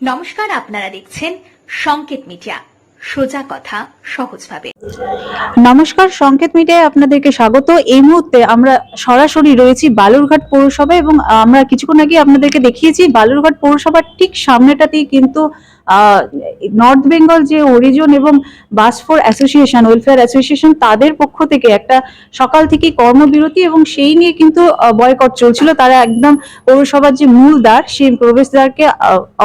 নমস্কার, আপনারা দেখছেন সংকেত মিডিয়া। সোজা কথা, সহজভাবে। নমস্কার, সংকেত মিডিয়ায় আপনাদেরকে স্বাগত। এই মুহূর্তে আমরা সরাসরি রয়েছি বালুরঘাট পৌরসভা এবং আমরা কিছুক্ষণ আগে আপনাদেরকে দেখিয়েছি, বালুরঘাট পৌরসভার ঠিক সামনেটাতেই কিন্তু নর্থ বেঙ্গল যে অরিজন এবং বাস বাসফোর অ্যাসোসিয়েশন ওয়েলফেয়ার অ্যাসোসিয়েশন তাদের পক্ষ থেকে একটা সকাল থেকে কর্মবিরতি এবং সেই নিয়ে কিন্তু বয়কট চলছিল। তারা একদম পৌরসভার যে মূল দ্বার, সেই প্রবেশদ্বারকে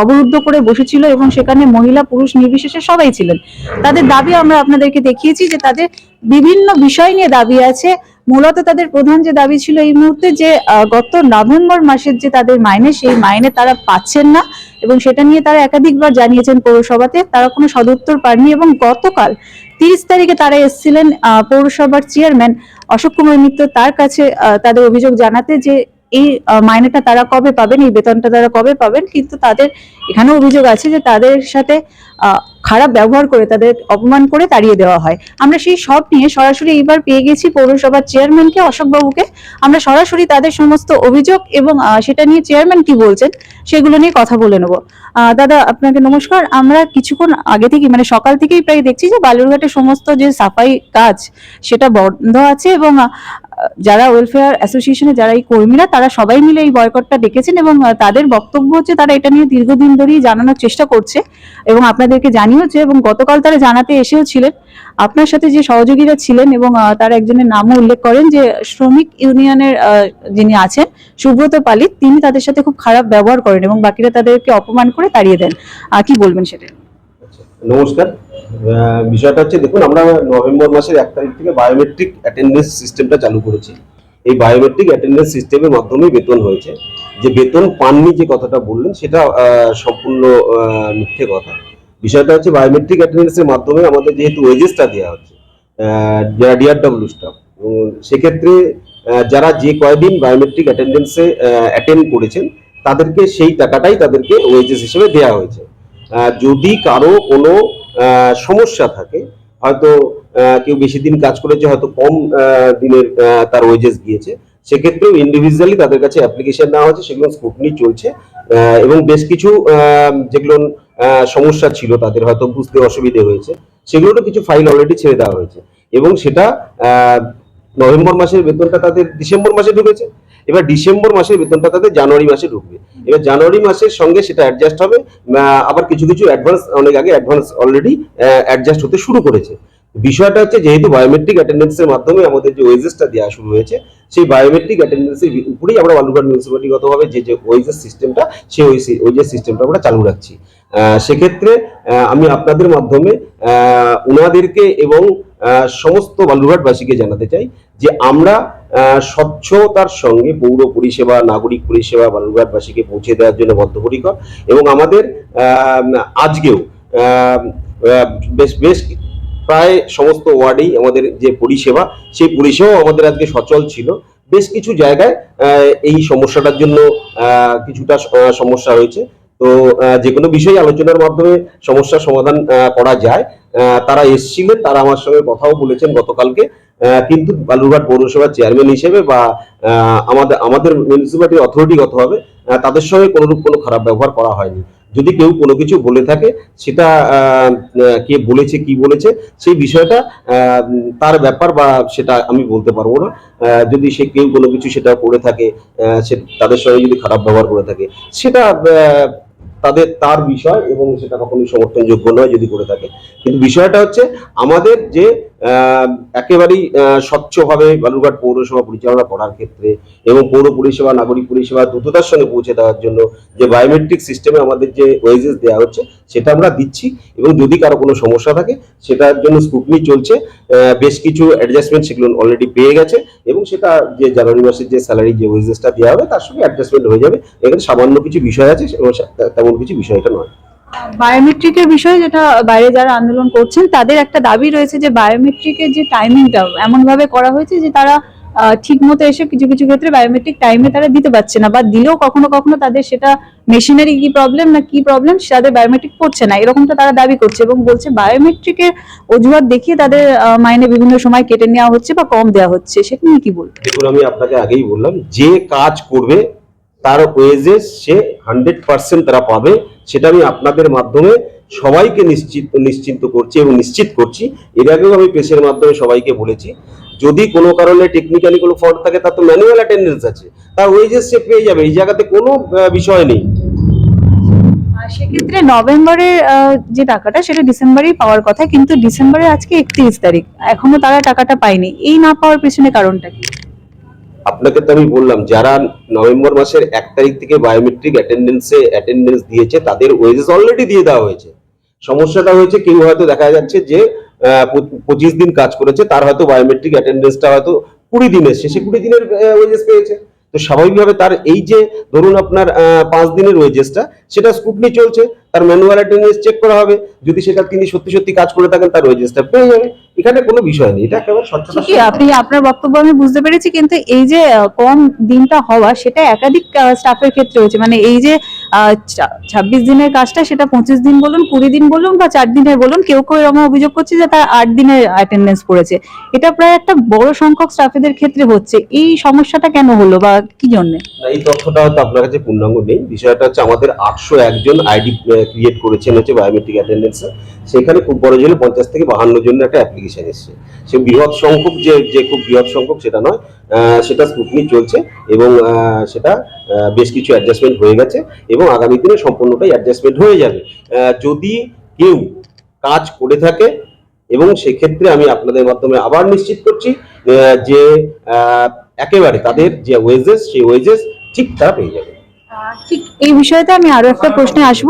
অবরুদ্ধ করে বসেছিল এবং সেখানে মহিলা, পুরুষ নির্বিশেষে সবাই ছিলেন। তাদের দাবি আমরা আপনাদেরকে দেখিয়েছি যে তাদের বিভিন্ন বিষয় নিয়ে দাবি আছে। মূলত তাদের প্রধান যে দাবি ছিল এই মুহূর্তে যে গত নভেম্বর মাসের যে তাদের মাইনে, সেই মাইনে তারা পাচ্ছেন না এবং সেটা নিয়ে তারা একাধিকবার জানিয়েছেন পৌরসভাতে। তারা কোনো সদুত্তর পাননি এবং গতকাল তিরিশ তারিখে তারা এসেছিলেন পৌরসভার চেয়ারম্যান অশোক কুমার মিত্র তার কাছে তাদের অভিযোগ জানাতে যে এই মাইনেটা তারা কবে পাবেন, এই বেতনটা তারা কবে পাবেন, কিন্তু তাদের এখানেও অভিযোগ আছে যে তাদের সাথে খারাপ ব্যবহার করে তাদের অপমান করে তাড়িয়ে দেওয়া হয়। আমরা সেই সব নিয়ে সরাসরি এইবার পেয়ে গেছি পৌরসভার চেয়ারম্যানকে, অশোকবাবুকে। আমরা সরাসরি তাদের সমস্ত অভিযোগ এবং সেটা নিয়ে চেয়ারম্যান কি বলছেন, সেগুলো নিয়ে কথা বলে নেব। দাদা, আপনাকে নমস্কার। আমরা কিছুক্ষণ আগে থেকে মানে সকাল থেকেই প্রায় দেখছি যে বালুরঘাটের সমস্ত যে সাফাই কাজ, সেটা বন্ধ আছে এবং যারা ওয়েলফেয়ার অ্যাসোসিয়েশনে যারা এই কর্মীরা, তারা সবাই মিলে এই বয়কটটা ডেকেছেন এবং তাদের বক্তব্য হচ্ছে তারা এটা নিয়ে দীর্ঘদিন ধরেই জানানোর চেষ্টা করছে এবং আপনাদেরকে জানিয়েছে এবং গতকাল তারা জানাতে এসেও ছিলেন। আপনার সাথে যে সহযোগীরা ছিলেন এবং তার একজনের নামও উল্লেখ করেন যে শ্রমিক ইউনিয়নের যিনি আছেন, সুব্রত পালিত, তিনি তাদের সাথে খুব খারাপ ব্যবহার করেন এবং বাকিরা তাদেরকে অপমান করে তাড়িয়ে দেন। কি বলবেন সেটা? নমস্কার। বিষয়টা হচ্ছে, দেখুন, আমরা নভেম্বর মাসের এক তারিখ থেকে বায়োমেট্রিক অ্যাটেন্ডেন্স সিস্টেমটা চালু করেছি। এই বায়োমেট্রিক অ্যাটেন্ডেন্স সিস্টেমের মাধ্যমেই বেতন হয়েছে। যে বেতন পাননি যে কথাটা বললেন, সেটা সম্পূর্ণ মিথ্যে কথা। বিষয়টা হচ্ছে বায়োমেট্রিক অ্যাটেন্ডেন্সের মাধ্যমে আমাদের যেহেতু ওয়েজেসটা দেওয়া হচ্ছে যারা ডিআরডব্লিউ স্টাফ সেক্ষেত্রে যারা যে কয়দিন বায়োমেট্রিক অ্যাটেন্ডেন্সে অ্যাটেন্ড করেছেন, তাদেরকে সেই টাকাটাই তাদেরকে ওয়েজেস হিসেবে দেওয়া হয়েছে। যদি কারও কোনো সমস্যা থাকে, হয়তো কেউ বেশি দিন কাজ করেছে, হয়তো কম দিনের তার ওয়েজেস গিয়েছে, সেক্ষেত্রেও ইন্ডিভিজুয়ালি তাদের কাছে অ্যাপ্লিকেশন নেওয়া হয়েছে, সেগুলো স্ক্রুটনি চলছে এবং বেশ কিছু যেগুলো সমস্যা ছিল, তাদের হয়তো বুঝতে অসুবিধে হয়েছে, সেগুলোরও কিছু ফাইল অলরেডি ছেড়ে দেওয়া হয়েছে, এবং সেটা নভেম্বর মাসের বেতনটা তাদের, ডিসেম্বর মাসে ঢুকেছে, এবার ডিসেম্বর মাসের বেতনটা তাদের জানুয়ারি মাসে ঢুকবে এবার জানুয়ারি মাসের সঙ্গে সেটা অ্যাডজাস্ট হবে। আবার কিছু কিছু অ্যাডভান্স অনেক আগে অ্যাডভান্স অলরেডি অ্যাডজাস্ট হতে শুরু করেছে। বিষয়টা হচ্ছে যেহেতু বায়োমেট্রিক অ্যাটেন্ডেন্সের মাধ্যমে আমাদের যে ওয়েজেসটা দেওয়া শুরু হয়েছে, সেই বায়োমেট্রিক অ্যাটেন্ডেন্সের উপরেই আমরা বালুরঘাট মিউনিসিপালিটিগতভাবে যে যে ওয়েজেস সিস্টেমটা সেই ওয়েজেস সিস্টেমটা আমরা চালু রাখছি। সেক্ষেত্রে আমি আপনাদের মাধ্যমে ওনাদেরকে এবং সমস্ত বালুরঘাটবাসীকে জানাতে চাই যে আমরা স্বচ্ছতার সঙ্গে পৌর পরিষেবা, নাগরিক পরিষেবা বালুরঘাটবাসীকে পৌঁছে দেওয়ার জন্য বদ্ধপরিকর এবং আমাদের আজকেও বেশ বেশ প্রায় সমস্ত ওয়ার্ডেই আমাদের যে পরিষেবা, সেই পরিষেবাও আমাদের আজকে সচল ছিল। বেশ কিছু জায়গায় এই সমস্যাটার জন্য কিছুটা সমস্যা হয়েছে তো যে কোনো বিষয়ে আলোচনার মাধ্যমে সমস্যার সমাধান করা যায়। তারা এসছিলেন, তারা আমার সঙ্গে কথাও বলেছেন গতকালকে। কিন্তু বালুরঘাট পৌরসভার চেয়ারম্যান হিসেবে বা আমাদের আমাদের মিউনিসিপালিটি অথরিটিগতভাবে তাদের সঙ্গে কোনোরূপ কোনো খারাপ ব্যবহার করা হয়নি। যদি কেউ কোনো কিছু বলে থাকে, সেটা কে বলেছে, কি বলেছে, সেই বিষয়টা তার ব্যাপার বা সেটা আমি বলতে পারব না। যদি সে কেউ কোনো কিছু সেটা করে থাকে সে তাদের সঙ্গে যদি খারাপ ব্যবহার করে থাকে, সেটা তাদের তার বিষয় এবং সেটা কখনোই সমর্থনযোগ্য নয় যদি করে থাকে। কিন্তু বিষয়টা হচ্ছে, আমাদের যে একেবারেই স্বচ্ছভাবে বালুরঘাট পৌরসভা পরিচালনা করার ক্ষেত্রে এবং পৌর পরিষেবা, নাগরিক পরিষেবা দ্রুততার সঙ্গে পৌঁছে দেওয়ার জন্য যে বায়োমেট্রিক সিস্টেমে আমাদের যে ওয়েজেস দেওয়া হচ্ছে, সেটা আমরা দিচ্ছি এবং যদি কারও কোনো সমস্যা থাকে, সেটার জন্য স্কুটনি চলছে। বেশ কিছু অ্যাডজাস্টমেন্ট সেগুলো অলরেডি পেয়ে গেছে এবং সেটা যে জানুয়ারি মাসের যে স্যালারি যে ওয়েজেসটা দেওয়া হবে, তার সঙ্গে অ্যাডজাস্টমেন্ট হয়ে যাবে। এখানে সামান্য কিছু বিষয় আছে তেমন কিছু বিষয় এটা নয়। বায়োমেট্রিকের বিষয়ে যেটা বাইরে যারা আন্দোলন করছেন, তাদের একটা দাবি রয়েছে যে বায়োমেট্রিকের যে টাইমিংটা এমন ভাবে করা হয়েছে যে তারা ঠিক মতো এসে কিছু কিছু ক্ষেত্রে বায়োমেট্রিক টাইমে তারা দিতে পারছে না বা দিলেও কখনো কখনো তাদের সেটা মেশিনারি কি প্রবলেম না কি প্রবলেম তাদের বায়োমেট্রিক পড়ছে না। এরকমটা তারা দাবি করছে এবং বলছে বায়োমেট্রিকের অজুহাত দেখিয়ে তাদের মাইনে বিভিন্ন সময় কেটে নেওয়া হচ্ছে বা কম দেওয়া হচ্ছে। সেটা নিয়ে কি বলব আমি আপনাকে আগেই বললাম, যে কাজ করবে তার ওয়েজেস সে হান্ড্রেড পার্সেন্ট তারা পাবে। সেটা আমি আপনাদের মাধ্যমে সবাইকে নিশ্চিত, নিশ্চিন্ত করছি এবং নিশ্চিত করছি। এর আগেও আমি প্রেসের মাধ্যমে সবাইকে বলেছি, যদি কোনো কারণে টেকনিক্যালি কোনো ফল্ট থাকে, তার তো ম্যানুয়াল অ্যাটেন্ডেন্স আছে। তার ওয়েজেস সে পেয়ে যাবে, এই জায়গাতে কোনো বিষয় নেই। সেক্ষেত্রে নভেম্বরের যে টাকাটা, সেটা ডিসেম্বরেই পাওয়ার কথা, কিন্তু ডিসেম্বরের আজকে একত্রিশ তারিখ। এখনও তারা টাকাটা পায়নি। এই না পাওয়ার পেছনে কারণটা কি? আপনাকে তো আমি বললাম, যারা নভেম্বর মাসের এক তারিখ থেকে বায়োমেট্রিক অ্যাটেন্ডেন্সে অ্যাটেন্ডেন্স দিয়েছে, তাদের ওয়েজেস অলরেডি দিয়ে দেওয়া হয়েছে। সমস্যাটা হয়েছে, কেউ হয়তো দেখা যাচ্ছে যে পঁচিশ দিন কাজ করেছে, তার হয়তো বায়োমেট্রিক অ্যাটেন্ডেন্সটা হয়তো কুড়ি দিনের শেষে কুড়ি দিনের ওয়েজেস পেয়েছে। তো স্বাভাবিকভাবে তার এই যে, ধরুন আপনার পাঁচ দিনের ওয়েজেসটা সেটা স্কুটনি চলছে তার ম্যানুয়াল অ্যাটেন্ডেন্স চেক করা হবে যদি সেটা তিনি সত্যি সত্যি কাজ করে থাকেন তার ওয়েজেসটা পেয়ে যাবে। এখানে কোনো বিষয় নেই এটা একেবারে স্বচ্ছতা আপনি আপনার বক্তব্য আমি বুঝতে পেরেছি কিন্তু এই যে কম দিনটা হওয়া সেটা একাধিক স্টাফের ক্ষেত্রে হচ্ছে মানে এই যে ছাব্বিশ দিনের কাজটা সেটা পঁচিশ দিন বলুন কুড়ি দিন বলুন বা চার দিনের বলুন কেউ কেউ এরকম অভিযোগ করছে যে তার আট দিনের অ্যাটেন্ডেন্স পড়েছে। এটা প্রায় একটা বড় সংখ্যক স্টাফেদের ক্ষেত্রে হচ্ছে। এই সমস্যাটা কেন হলো বা কি জন্য? এই তথ্যটা হয়তো আপনার কাছে পূর্ণাঙ্গ নেই। বিষয়টা হচ্ছে আমাদের আটশো একজন আইডি ক্রিয়েট করেছেন হচ্ছে বায়োমেট্রিক অ্যাটেন্ডেন্সে সেখানে খুব বড় জন্য পঞ্চাশ থেকে বাহান্ন জন্য একটা অ্যাপ্লিকেশন এসছে। সে বৃহৎ সংখ্যক যে যে খুব বৃহৎ সংখ্যক সেটা নয় সেটা স্কুটনি চলছে এবং সেটা বেশ কিছু অ্যাডজাস্টমেন্ট হয়ে গেছে এবং আগামী দিনে সম্পূর্ণটাই অ্যাডজাস্টমেন্ট হয়ে যাবে। যদি কেউ কাজ করে থাকে এবং সেক্ষেত্রে আমি আপনাদের মাধ্যমে আবার নিশ্চিত করছি যে একেবারে তাদের যে ওয়েজেস সেই ওয়েজেস ঠিক তারা পেয়ে যাবে। ঠিক এই বিষয়তে আমি আরও একটা প্রশ্নে আসব।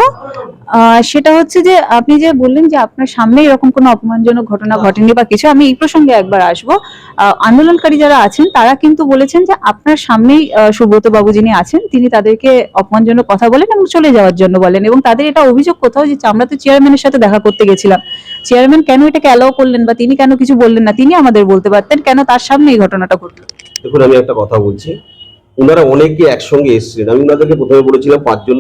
সেটা হচ্ছে যে আপনি যে বললেন যে আপনার সামনে এরকম কোনো অপমানজনক ঘটনা ঘটেনি বা কিছু, আমি এই প্রসঙ্গে একবার আসব। আন্দোলনকারী যারা আছেন, তারা কিন্তু বলেছেন যে আপনার সামনেই সুব্রত বাবু যিনি আছেন, তিনি তাদেরকে অপমানজনক কথা বলেন এবং চলে যাওয়ার জন্য বলেন এবং তাদের এটা অভিযোগ কোথাও যে আমরা তো চেয়ারম্যানের সাথে দেখা করতে গেছিলাম। চেয়ারম্যান কেন এটাকে অ্যালাউ করলেন বা তিনি কেন কিছু বললেন না, তিনি আমাদের বলতে পারতেন কেন তার সামনে এই ঘটনাটা ঘটলো? দেখুন, আমি একটা কথা বলছি। ওনারা অনেকে একসঙ্গে এসেছিলেন। আমি ওনাদেরকে প্রথমে বলেছিলাম পাঁচজন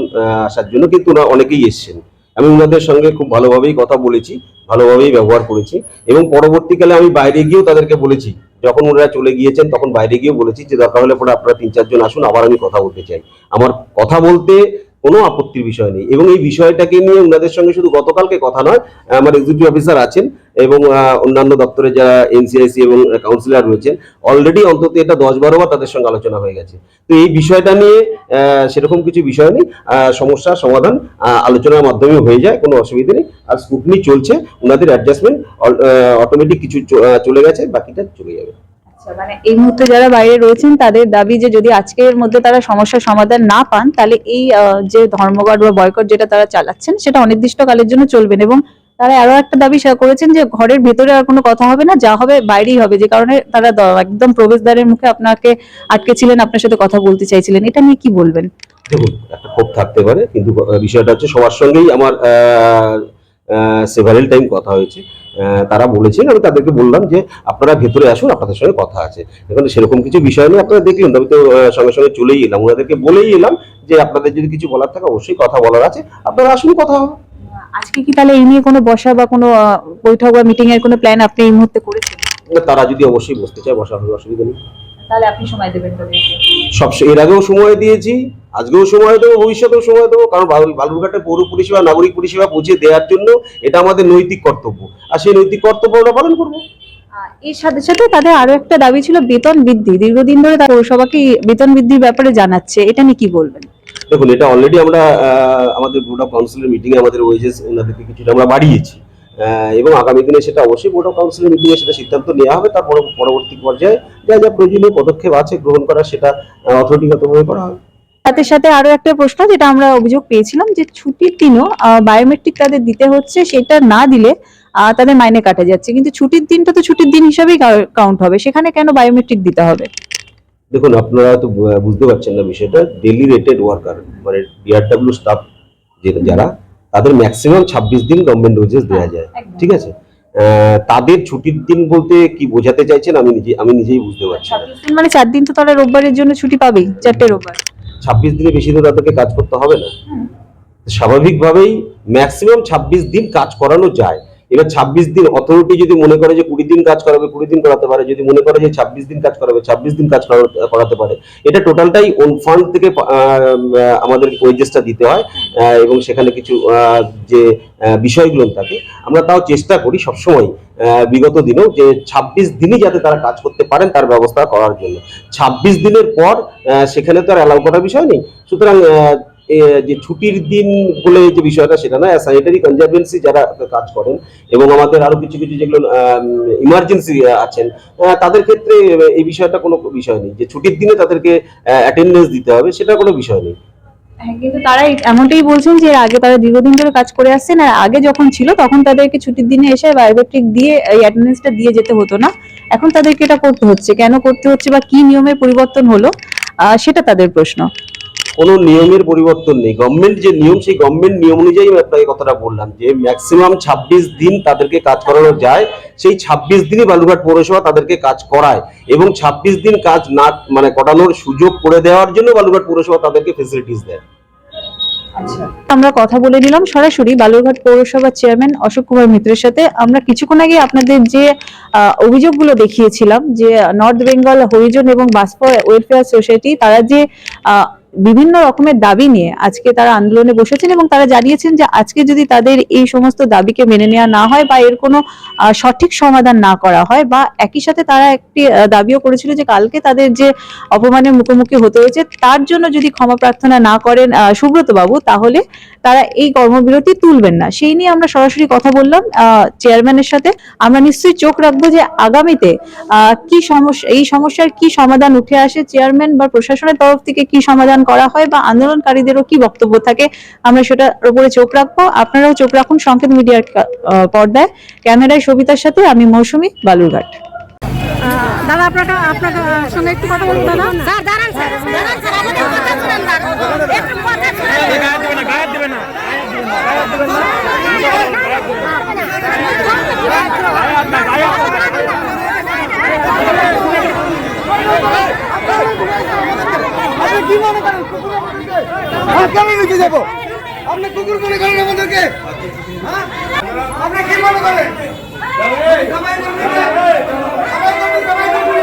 আসার জন্য কিন্তু ওনারা অনেকেই এসছেন। আমি ওনাদের সঙ্গে খুব ভালোভাবেই কথা বলেছি, ভালোভাবেই ব্যবহার করেছি এবং পরবর্তীকালে আমি বাইরে গিয়েও তাদেরকে বলেছি। যখন ওনারা চলে গিয়েছেন, তখন বাইরে গিয়েও বলেছি যে দরকার হলে পরে আপনারা তিন চারজন আসুন, আবার আমি কথা বলতে চাই। আমার কথা বলতে কোনো আপত্তির বিষয় নেই। এবং এই বিষয়টাকে নিয়ে ওনাদের সঙ্গে শুধু গতকালকে কথা নয়, আমার এক্সিকিউটিভ অফিসার আছেন এবং অন্যান্য দপ্তরে যারা এনসিআইসি এবং কাউন্সিলর রয়েছেন অলরেডি অন্তত এটা দশ বারো বার তাদের সঙ্গে আলোচনা হয়ে গেছে। তো এই বিষয়টা নিয়ে সেরকম কিছু বিষয় নেই। সমস্যার সমাধান আলোচনার মাধ্যমে হয়ে যায়, কোনো অসুবিধা নেই। আর স্কুটনি চলছে ওনাদের অ্যাডজাস্টমেন্ট অটোমেটিক কিছু চলে গেছে, বাকিটা চলে যাবে। মানে এই মুহূর্তে যারা বাইরে রয়েছেন, তাদের দাবি যে যদি আজকের মধ্যে তারা সমস্যার সমাধান না পান, তাহলে এই যে ধর্মঘট বা বয়কট যেটা তারা চালাচ্ছেন, সেটা অনির্দিষ্টকালের জন্য চলবেন এবং তারা আরও একটা দাবি করেছেন যে ঘরের ভেতরে আর কোনো কথা হবে না, যা হবে বাইরেই হবে। যে কারণে তারা একদম প্রবেশদ্বারের মুখে আপনাকে আটকে ছিলেন, আপনার সাথে কথা বলতে চাইছিলেন। এটা নিয়ে কি বলবেন? দেখুন, একটা ক্ষোভ থাকতে পারে, কিন্তু বিষয়টা হচ্ছে সবার সঙ্গেই আমার সেভারেল টাইম কথা হয়েছে। তারা বলেছেন আমি তাদেরকে বললাম যে আপনারা ভেতরে আসুন আপনাদের সঙ্গে কথা আছে। এখানে সেরকম কিছু বিষয় নেই আপনারা দেখলেন আমি তো সঙ্গে সঙ্গে চলেই এলাম। ওনাদেরকে বলেই এলাম যে আপনাদের যদি কিছু বলার থাকে অবশ্যই কথা বলার আছে। আপনারা আসুন কথা হবে। আজকে কি তাহলে এই নিয়ে কোনো বসা বা কোনো বৈঠক বা মিটিং এর কোনো প্ল্যান আপনি এই মুহূর্তে করেছেন? তারা যদি অবশ্যই বসতে চায় বসা হবে অসুবিধা নেই। তাহলে আপনি সময় দেবেন সব এর আগেও সময় দিয়েছি আজকেও সময় দেবো ভবিষ্যতেও সময় দেবো কারণ বালুরঘাটে পৌর পরিষেবা নাগরিক পরিষেবা পৌঁছে দেওয়ার জন্য এটা আমাদের নৈতিক কর্তব্য। আর সেই নৈতিক কর্তব্য আমরা পালন করব। এর সাথে সাথে তাদের আরও একটা দাবি ছিল বেতন বৃদ্ধি। দীর্ঘদিন ধরে তারা পৌরসভাকে বেতন বৃদ্ধির ব্যাপারে জানাচ্ছে। এটা নিয়ে কি বলবেন? দেখুন এটা অলরেডি আমরা আহ, আমাদের বোর্ড অফ কাউন্সিলের মিটিংয়ে আমাদের ওয়েজেস ওনাদেরকে কিছুটা আমরা বাড়িয়েছি। এবং আগামী দিনে সেটা অবশ্যই বোর্ড অফ কাউন্সিলের মিটিংয়ে সেটা সিদ্ধান্ত নেওয়া হবে তারপর পরবর্তী পর্যায়ে যা যা প্রয়োজনীয় পদক্ষেপ আছে গ্রহণ করা সেটা অথরিটিগতভাবে করা হবে। সাথে সাথে আরও একটা প্রশ্ন যেটা আমরা অভিযোগ পেয়েছিলাম যে ছুটির দিনও বায়োমেট্রিক তাদের দিতে হচ্ছে সেটা না দিলে তাদের মাইনে কাটা যাচ্ছে। কিন্তু ছুটির দিনটা তো ছুটির দিন হিসাবেই কাউন্ট হবে। সেখানে কেন বায়োমেট্রিক দিতে হবে? দেখুন আপনারা তো বুঝতে পারছেন না বিষয়টা। ডেলি রেটেড ওয়ার্কার মানে ডিআরডব্লিউ স্টাফ যারা তাদের ম্যাক্সিমাম ছাব্বিশ দিন গভর্নমেন্ট নোটিস দেওয়া যায়। ঠিক আছে? তাদের ছুটির দিন বলতে কি বোঝাতে চাইছেন আমি নিজে আমি নিজেই বুঝতে পারছি মানে চার দিন তো তারা রোববারের জন্য ছুটি পাবেই চারটে রোববার। ছাব্বিশ দিনে বেশি তো তাদেরকে কাজ করতে হবে না। স্বাভাবিকভাবেই ম্যাক্সিমাম ছাব্বিশ দিন কাজ করানো যায়। এবার ছাব্বিশ দিন অথরিটি যদি মনে করে যে কুড়ি দিন কাজ করাবে, কুড়ি দিন করাতে পারে, যদি মনে করে যে ছাব্বিশ দিন কাজ করাবে, ছাব্বিশ দিন কাজ করা- করাতে পারে। এটা টোটালটাই ওন ফান্ড থেকে আমাদের ওয়েজেসটা দিতে হয় এবং সেখানে কিছু যে বিষয়গুলো থাকে, আমরা তাও চেষ্টা করি সবসময় বিগত দিনেও যে ছাব্বিশ দিনই যাতে তারা কাজ করতে পারেন তার ব্যবস্থা করার জন্য। ছাব্বিশ দিনের পর সেখানে তো আর অ্যালাউ করার বিষয় নেই। সুতরাং যে ছুটির দিন বলে যে বিষয়টা সেটা না স্যানিটারি কনজারভেন্সি যারা কাজ করেন এবং আমাদের আরও কিছু কিছু যেগুলো ইমার্জেন্সি আছেন তাদের ক্ষেত্রে এই বিষয়টা কোনো বিষয় নেই। যে ছুটির দিনে তাদেরকে অ্যাটেন্ডেন্স দিতে হবে সেটা কোনো বিষয় নেই। হ্যাঁ, কিন্তু তারা এমনটাই বলছেন যে আগে তারা দীর্ঘদিন ধরে কাজ করে আসছেন আর আগে যখন ছিল তখন তাদেরকে ছুটির দিনে এসে বায়োমেট্রিক দিয়ে এই অ্যাটেন্ডেন্সটা দিয়ে যেতে হতো না। এখন তাদেরকে এটা করতে হচ্ছে। কেন করতে হচ্ছে বা কি নিয়মের পরিবর্তন হলো? সেটা তাদের প্রশ্ন। কোনো নিয়মের পরিবর্তন নেই। গভর্নমেন্ট যে নিয়ম, সেই গভর্নমেন্ট নিয়ম অনুযায়ী আমি আপনাকে কথাটা বললাম যে ম্যাক্সিমাম ছাব্বিশ দিন তাদেরকে কাজ করানো যায়। সেই ছাব্বিশ দিনই বালুরঘাট পৌরসভা তাদেরকে কাজ করায় এবং ছাব্বিশ দিন কাজ না মানে করানোর সুযোগ করে দেওয়ার জন্য বালুঘাট পৌরসভা তাদেরকে ফেসিলিটিস দেয়। আমরা কথা বলে নিলাম সরাসরি বালুরঘাট পৌরসভার চেয়ারম্যান অশোক কুমার মিত্রের সাথে। আমরা কিছুক্ষণ আগে আপনাদের যে অভিযোগগুলো দেখিয়েছিলাম যে নর্থ বেঙ্গল হরিজন এবং বাষ্প ওয়েলফেয়ার সোসাইটি তারা যে বিভিন্ন রকমের দাবি নিয়ে আজকে তারা আন্দোলনে বসেছেন এবং তারা জানিয়েছেন যে আজকে যদি তাদের এই সমস্ত দাবিকে মেনে নেওয়া না হয় বা এর কোনো সঠিক সমাধান না করা হয় বা একই সাথে তারা একটি দাবিও করেছিল যে কালকে তাদের যে অপমানের মুখোমুখি হতে হয়েছে তার জন্য যদি ক্ষমা প্রার্থনা না করেন সুব্রত বাবু তাহলে তারা এই কর্মবিরতি তুলবেন না। সেই নিয়ে আমরা সরাসরি কথা বললাম চেয়ারম্যানের সাথে। আমরা নিশ্চয়ই চোখ রাখব যে আগামীতে কি সমস্যা, এই সমস্যার কি সমাধান উঠে আসে চেয়ারম্যান বা প্রশাসনের তরফ থেকে কি সমাধান করা হয় বা আন্দোলনকারীদেরও কি বক্তব্য থাকে আমরা সেটার উপরে চোখ রাখব আপনারাও চোখ রাখুন সংকেত মিডিয়ার আহ, পর্দায় ক্যামেরায় সবিতার সাথে আমি মৌসুমি বালুরঘাট দাদা আপনার সঙ্গে একটু কথা বলুন দাদা স্যার দাঁড়ান স্যার দাঁড়ান স্যার আমাদের কথা শুনেন দাঁড়ান একটু কথা শুনেন আপনি কি মনে করেন কুকুর কেন নিতে যাব আপনি কুকুর মনে করেন আমাদেরকে? হ্যাঁ? আপনি কি মনে করেন? সবাই করবি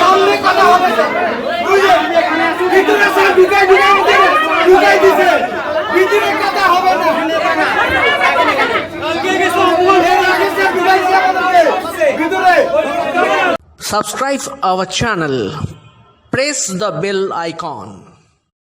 সামনে কথা হবে, স্যার। বুঝলেন? ভিতরে, স্যার, ঢুকাই দিছে, ভিতরে। ঢুকাই দিছে। ভিতরে কথা হবে না। এর আগে, স্যার, ঢুকাই দিছে আমাদেরকে। ভিতরে subscribe our channel press the bell icon